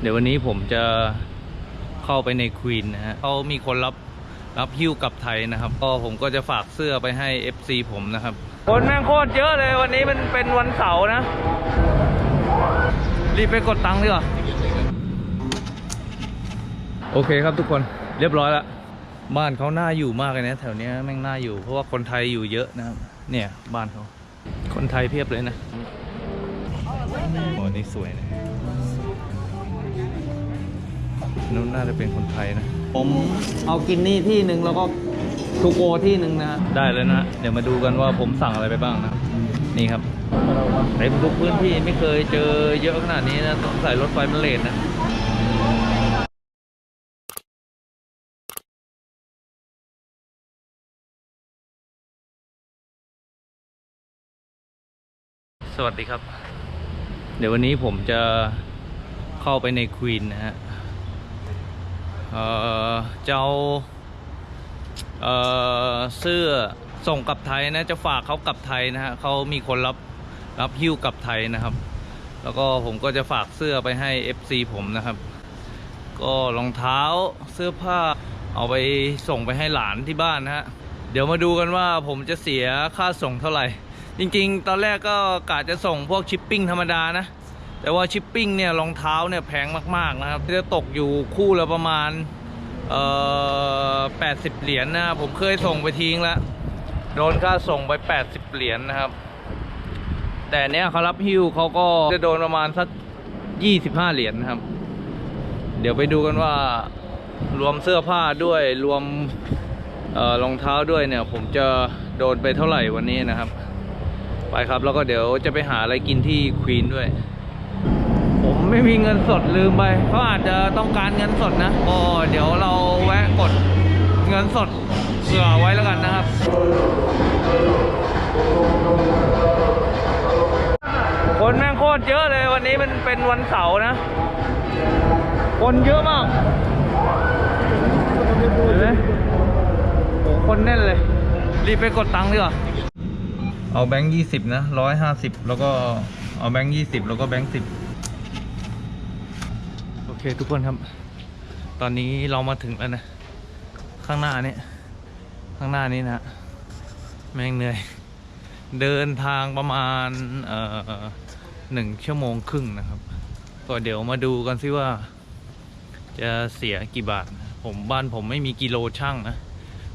เดี๋ยววันนี้ผมจะเข้าไปในควีนนะฮะเขามีคนรับรับฮิ้วกลับไทยนะครับ ก็ผมก็จะฝากเสื้อไปให้ FC ผมนะครับ คนแม่งโคตรเยอะเลยวันนี้มันเป็นวันเสาร์นะ รีบไปกดตังค์ดีกว่าโอเคครับทุกคนเรียบร้อยล้วบ้านเขาน่าอยู่มากเลยนะ แถวเนี้ยแม่งน่าอยู่ เพราะว่าคนไทยอยู่เยอะนะครับ เนี่ยบ้านเขา คนไทยเพียบเลยนะโอ้นี่สวยนะ นู้นน่าจะเป็นคนไทยนะ ผมเอากินนี่ที่หนึ่งแล้วก็ทูโกที่หนึ่งนะ ได้แล้วนะ เดี๋ยวมาดูกันว่าผมสั่งอะไรไปบ้างนะ นี่ครับเต็มทุกพื้นที่ไม่เคยเจอเยอะขนาดนี้นะสงสัยรถไฟมันเลทนะสวัสดีครับ เดี๋ยววันนี้ผมจะเข้าไปในควีนนะฮะ เจะเอาเสื้อส่งกลับไทยนะจะฝากเขากลับไทยนะฮะเขามีคนรับรับฮิ้วกลับไทยนะครับ แล้วก็ผมก็จะฝากเสื้อไปให้ FC ผมนะครับ ก็รองเท้าเสื้อผ้าเอาไปส่งไปให้หลานที่บ้านนะฮะเดี๋ยวมาดูกันว่าผมจะเสียค่าส่งเท่าไหร่ จริงๆ ตอนแรกก็กะจะส่งพวกชิปปิ้งธรรมดานะ แต่ว่าชิปปิ้งเนี่ยรองเท้าเนี่ยแพงมาก ๆ นะครับ จะตกอยู่คู่ละประมาณเอ่อ80 เหรียญนะผมเคยส่งไปทิ้งแล้ว โดนค่าส่งไป 80 เหรียญนะครับ แต่เนี้ยเขารับฮิ้วเขาก็จะโดนประมาณสัก 25 เหรียญนะครับ เดี๋ยวไปดูกันว่ารวมเสื้อผ้าด้วยรวมเออรองเท้าด้วยเนี่ย ผมจะโดนไปเท่าไหร่วันนี้นะครับ ไปครับแล้วก็เดี๋ยวจะไปหาอะไรกินที่ควีนด้วย ไม่มีเงินสดลืมไปเขาอาจจะต้องการเงินสดนะก็เดี๋ยวเราแวะกดเงินสดเผื่อไว้แล้วกันนะครับคนแม่งโคตรเยอะเลยวันนี้มันเป็นวันเสาร์นะ คนเยอะมากเห็นไหมโหคนแน่นเลย รีบไปกดตังค์ดีกว่าเอาแบงค์ยี่สิบนะร้อยห้าสิบแล้วก็เอาแบงค์ยี่สิบแล้วก็แบงค์สิบ อเคทุกคนครับ ตอนนี้เรามาถึงแล้วนะ ข้างหน้านี้ข้างหน้านี้นะแม่งเหนื่อย เดินทางประมาณเอ่อหนึ่งชั่วโมงครึ่งนะครับ ก็เดี๋ยวมาดูกันซิว่า จะเสียกี่บาท ผมบ้านผมไม่มีกิโลช่างนะ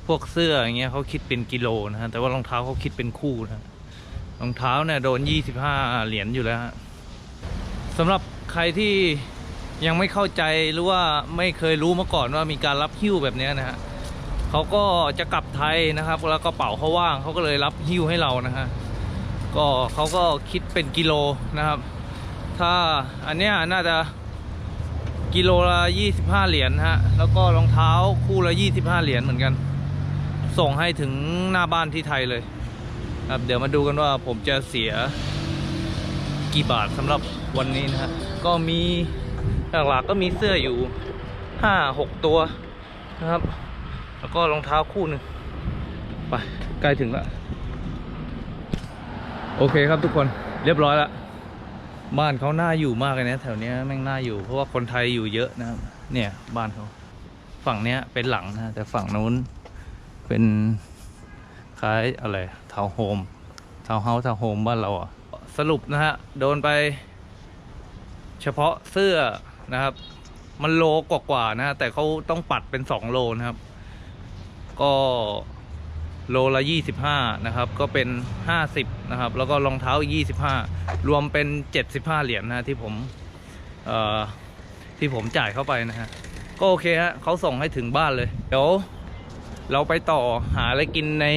พวกเสื้ออย่างเงี้ยเขาคิดเป็นกิโลนะฮะแต่ว่ารองเท้าเขาคิดเป็นคู่นะรองเท้าเนี่ยโดน 25 เหรียญอยู่แล้วสำหรับใครที่ ยังไม่เข้าใจหรือว่าไม่เคยรู้มาก่อนว่ามีการรับหิ้วแบบนี้นะฮะเขาก็จะกลับไทยนะครับ แล้วกระเป๋าเขาว่างเขาก็เลยรับหิ้วให้เรานะฮะก็เขาก็คิดเป็นกิโลนะครับ ถ้าอันเนี้ยน่าจะกิโลละ 25 เหรียญฮะ แล้วก็รองเท้าคู่ละ 25 เหรียญเหมือนกัน ส่งให้ถึงหน้าบ้านที่ไทยเลยครับเดี๋ยวมาดูกันว่าผมจะเสียกี่บาทสำหรับวันนี้นะฮะ ก็มี หลักๆก็มีเสื้ออยู่5-6ตัวนะครับ แล้วก็รองเท้าคู่หนึ่งไปใกล้ถึงล้วโอเคครับทุกคนเรียบร้อยล้วบ้านเขาน่าอยู่มากเลยนะแถวนี้แม่งน่าอยู่เพราะว่าคนไทยอยู่เยอะนะครับ เนี่ยบ้านเขาฝั่งเนี้ยเป็นหลังนะแต่ฝั่งนู้นเป็นคล้ายอะไรทาวน์โฮมทาวน์เฮาส์ทาวน์โฮมบ้านเราอะสรุปนะฮะโดนไป เฉพาะเสื้อ นะครับ มันโลกว่าๆนะ แต่เขาต้องปัดเป็นสองโลนะครับ ก็โลละยี่สิบห้านะครับ ก็เป็นห้าสิบนะครับ แล้วก็รองเท้าอีกยี่สิบห้ารวมเป็นเจ็ดสิบห้าเหรียญนะฮะที่ผมเอ่อที่ผมจ่ายเข้าไปนะฮะก็โอเคฮะเขาส่งให้ถึงบ้านเลย เดี๋ยวเราไปต่อหาอะไรกินใน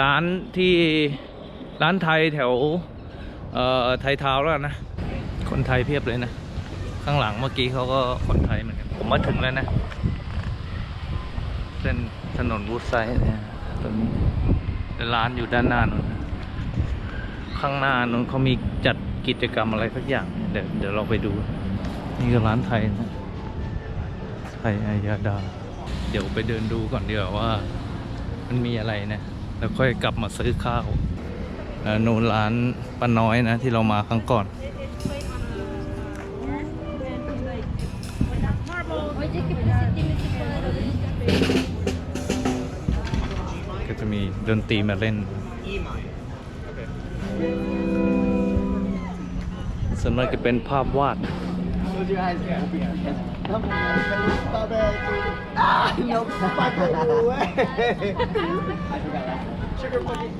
ร้านที่ร้านไทยแถว เอ่อ ไทยทาวแล้วนะ คนไทยเพียบเลยนะ ข้างหลังเมื่อกี้เขาก็คนไทยเหมือนกันผมมาถึงแล้วนะ เส้นถนนวูดไซด์เนี่ยตรงนี้ร้านอยู่ด้านหน้านู้นข้างหน้านู้นเขามีจัดกิจกรรมอะไรสักอย่าง เดี๋ยวเดี๋ยวเราไปดู นี่ก็ร้านไทยนะ ไทยอายาดา เดี๋ยวไปเดินดูก่อนเดี๋ยวาว่า มันมีอะไรนะ แล้วค่อยกลับมาซื้อข้าวนูนร้านป้าน้อยนะที่เรามาครั้งก่อน ก็จะมีดนตรีมาเล่นส่วนมากจะเป็นภาพวาด Close your eyes. Open your eyes. Come on. Stop it. Ah, no, fuck it. I forgot that. Sugar fucking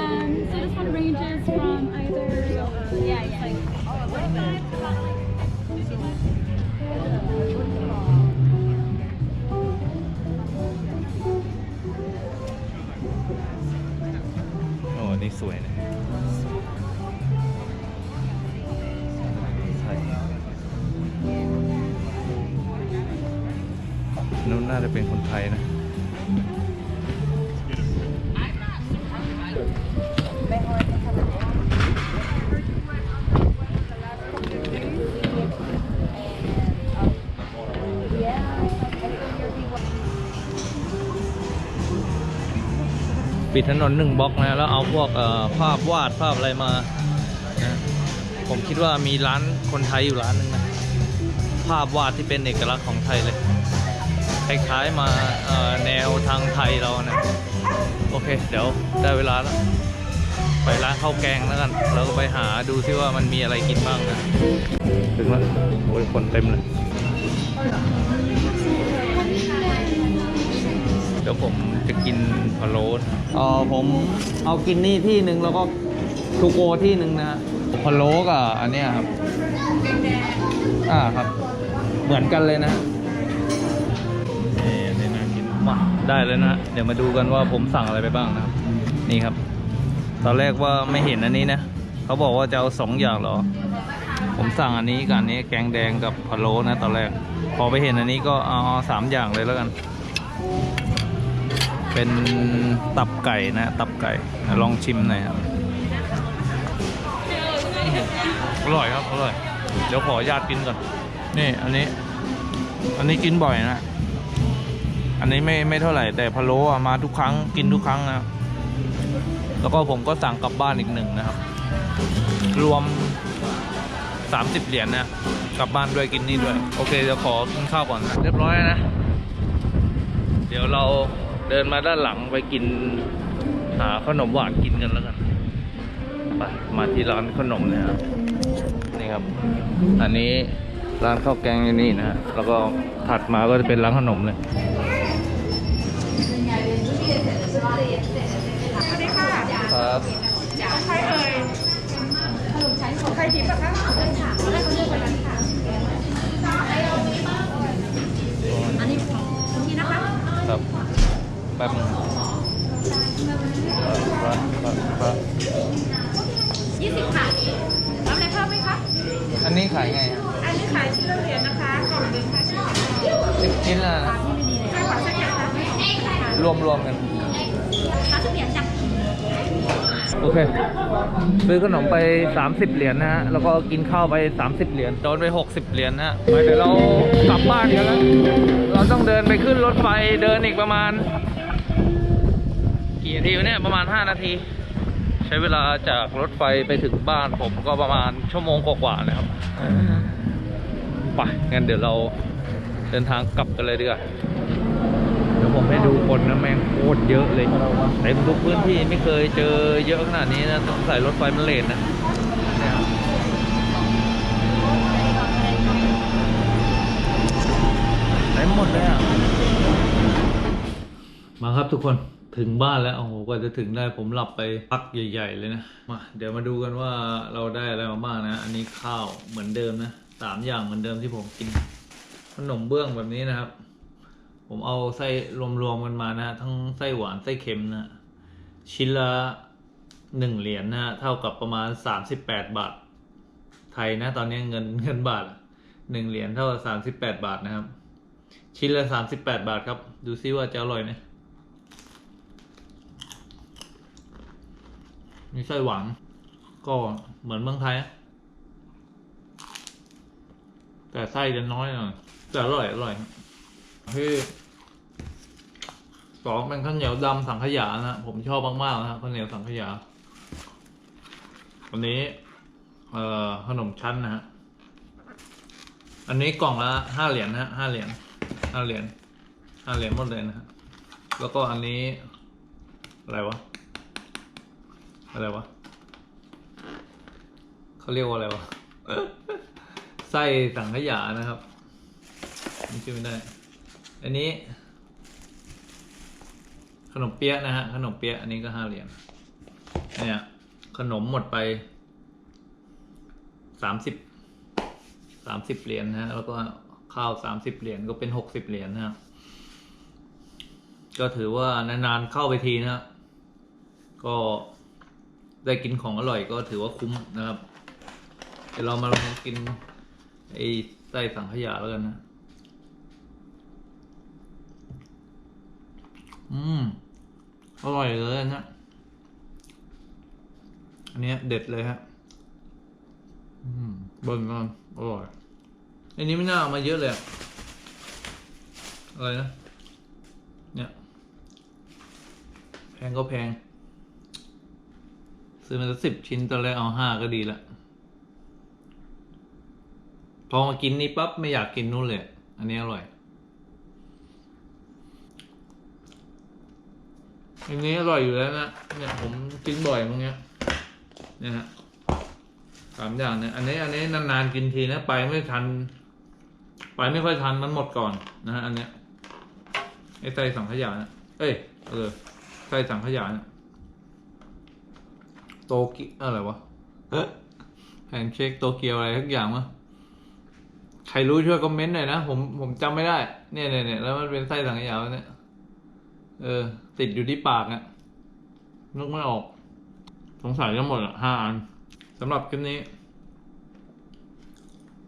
Um, so this one ranges from either uh, yeah, yeah. like Oh, โอ้นี่สวยนะใช่นู้นน่าจะเป็นคนไทยนะ ถนนหนึ่งบล็อกนะแล้วเอาพวกภาพวาดภาพอะไรมานะผมคิดว่ามีร้านคนไทยอยู่ร้านหนึงนะภาพวาดที่เป็นเอกลักษณ์ของไทยเลยคล้ายๆมาแนวทางไทยเรานะโอเค เดี๋ยวได้เวลาแล้วไปร้านข้าวแกงแล้วกันแล้วก็ไปหาดูซิว่ามันมีอะไรกินบ้างนะ ถึงแล้วโอ้ยคนเต็มเลย ดี๋ยวผมจะกินพะโล้เออผมเอากินนี่ที่หนึ่งแล้วก็ทูโกที่หนึ่งนะพะโล้กับอันเนี้ยครับ อ่าครับ เหมือนกันเลยนะ นี่อันนี้น่ากินมาได้เลยนะเดี๋ยวมาดูกันว่าผมสั่งอะไรไปบ้างนะครับ นี่ครับ ตอนแรกว่าไม่เห็นอันนี้นะเขาบอกว่าจะเอาสองอย่างเหรอ ผมสั่งอันนี้กับอันนี้แกงแดงกับพะโล้นะ ตอนแรก พอไปเห็นอันนี้ก็เอาสามอย่างเลยแล้วกัน เป็นตับไก่นะ ตับไก่ลองชิมหน่อยครับ อร่อยครับ อร่อย เดี๋ยวขอญาตกินก่อน นี่อันนี้ อันนี้กินบ่อยนะ อันนี้ไม่ไม่เท่าไหร่ แต่พะโล้มาทุกครั้งกินทุกครั้งนะ แล้วก็ผมก็สั่งกลับบ้านอีกหนึ่งนะครับ รวม30เหรียญนะกลับบ้านด้วยกินนี่ด้วย โอเคเดี๋ยวขอกินข้าวก่อนนะเรียบร้อยนะ เดี๋ยวเรา เดินมาด้านหลังไปกินหาขนมหวานกินกันแล้วกันไปมาที่ร้านขนมเนะครับนี่ครับ อันนี้ร้านข้าวแกงอยู่นี่นะฮะแล้วก็ถัดมาก็จะเป็นร้านขนมเลยครับใครเอ่ยของใครทิพย์อะคะอันนี้ของคุณพี่นะคะ ครับ แป๊บนึงครับครับครับยี่สิบค่ะรับอะไรเพิ่มไหมคะ อันนี้ขายไงครับอันนี้ขายชิ้นละเหรียญนะคะกล่องหนึ่งค่ะชิ้นละสิบชิ้นละนะใช่ขอสักอย่างคะรวมรวมกันสามสิบเหรียญจ้ะโอเค ซื้อขนมไป 30 เหรียญนะฮะ แล้วก็กินข้าวไป 30 เหรียญ โดนไป 60 เหรียญนะฮะไปเดี๋ยวเรากลับบ้านกันแล้ว เราต้องเดินไปขึ้นรถไฟ เดินอีกประมาณ กี่ทีวะเนี่ยประมาณ 5 นาที ใช้เวลาจากรถไฟไปถึงบ้านผมก็ประมาณชั่วโมงกว่าๆนะครับไปงั้นเดี๋ยวเราเดินทางกลับกันเลยดีกว่าเดี๋ยวผมให้ดูคนนะแม่งโคตรเยอะเลยเต็มทุกพื้นที่ไม่เคยเจอเยอะขนาดนี้นะต้องใส่รถไฟมันเลทนะเนี่ยเต็มหมดเลยอะมาครับทุกคน ถึงบ้านแล้วโอ้โหกว่าจะถึงได้ผมหลับไปพักใหญ่ ๆ เลยนะมาเดี๋ยวมาดูกันว่าเราได้อะไรมาบ้างนะ อันนี้ข้าวเหมือนเดิมนะสามอย่างเหมือนเดิมที่ผมกินขนมเบื้องแบบนี้นะครับ ผมเอาไส้รวมๆกันมานะ ทั้งไส้หวานไส้เค็มนะ ชิ้นละหนึ่งเหรียญนะเท่ากับประมาณสามสิบแปดบาท ไทยนะ ตอนนี้เงินเงินบาทหนึ่งเหรียญเท่ากับสามสิบแปดบาทนะครับ ชิ้นละสามสิบแปดบาทครับ ดูซิว่าจะอร่อยไหม มีไส้หวาน ก็เหมือนเมืองไทย แต่ไส้จะน้อยหน่อยแต่อร่อยอร่อยที่สองเป็นข้าวเหนียวดำสังขยานะผมชอบมากๆนะข้าวเหนียวสังขยา วันนี้ เอ่อขนมชั้นนะฮะอันนี้กล่องละห้าเหรียญนะฮะห้าเหรียญห้าเหรียญห้าเหรียญหมดเลยนะฮะแล้วก็อันนี้ อะไรวะ อะไรวะเขาเรียกว่าอะไรวะไส้สังขยานะครับนี่ชื่อไม่ได้ อันนี้ ขนมเปี๊ยะนะฮะ ขนมเปี๊ยะอันนี้ก็ห้าเหรียญเนี่ยขนมหมดไปสามสิบสามสิบเหรียญนะฮะแล้วก็ข้าวสามสิบเหรียญก็เป็นหกสิบเหรียญนะฮะก็ถือว่านานๆเข้าไปทีนะฮะก็ ได้กินของอร่อยก็ถือว่าคุ้มนะครับ เดี๋ยวเรามาลองกินไอ้ไส้สังขยาแล้วกันนะ อืม อร่อยเลยนะ อันนี้เด็ดเลยฮะ อืมเบิ่งก่อนอร่อย อันนี้ไม่น่าเอามาเยอะเลยอะอะไรนะ เนี่ย แพงก็แพง ซื้อมาสักสิบชิ้นตอนแรกเอาห้าก็ดีละพอมากินนี่ปั๊บไม่อยากกินนู่นเลย อันนี้อร่อย อันนี้อร่อยอยู่แล้วนะ เนี่ยผมกินบ่อยมั้งเนี้ยเนี่ยฮะสามอย่างเนี่ย อันนี้ อันนี้นานๆกินทีนะไปไม่ทัน ไปไม่ค่อยทันมันหมดก่อนนะฮะอันเนี้ยไอ้ไส้สังขยานะเอ้ยเออไส้สังขยานะ โตกิอะไรวะแพนเค้กโตเกียวอะไรทุกอย่างวะใครรู้ช่วยคอมเมนต์หน่อยนะ ผมผมจำไม่ได้ เนี่ยเนี่ยเนี่ยแล้วมันเป็นไส้สังขยาเนี่ย เออ ติดอยู่ที่ปากอะนึกไม่ออก สงสัยทั้งหมดอะห้าอันสำหรับคลิปนี้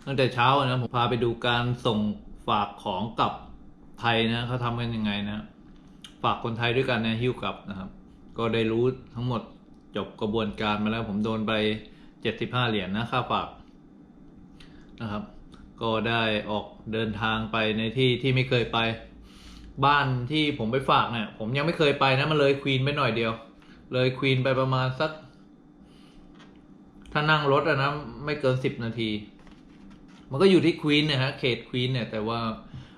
ตั้งแต่เช้านะ ผมพาไปดูการส่งฝากของกลับไทยนะเขาทำกันยังไงนะ ฝากคนไทยด้วยกันนะหิ้วกลับนะครับ ก็ได้รู้ทั้งหมด จบกระบวนการมาแล้วผมโดนไปเจ็ดสิบห้าเหรียญนะค่าฝากนะครับ ก็ได้ออกเดินทางไปในที่ที่ไม่เคยไป บ้านที่ผมไปฝากเนี่ยผมยังไม่เคยไปนะมันเลยควีนไปหน่อยเดียว เลยควีนไปประมาณสัก ถ้านั่งรถอะนะไม่เกินสิบนาที มันก็อยู่ที่ควีนนี่ยฮะเขตควีนเนี่ยแต่ว่า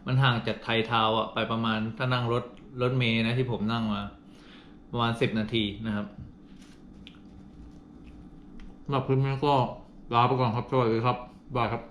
มันห่างจากไทยทาวอะไปประมาณถ้านั่งรถรถเมย์นะที่ผมนั่งมา ประมาณสิบนาทีนะครับ สำหรับคลิปนี้ก็ลาไปก่อนครับสวัสดีครับบายครับ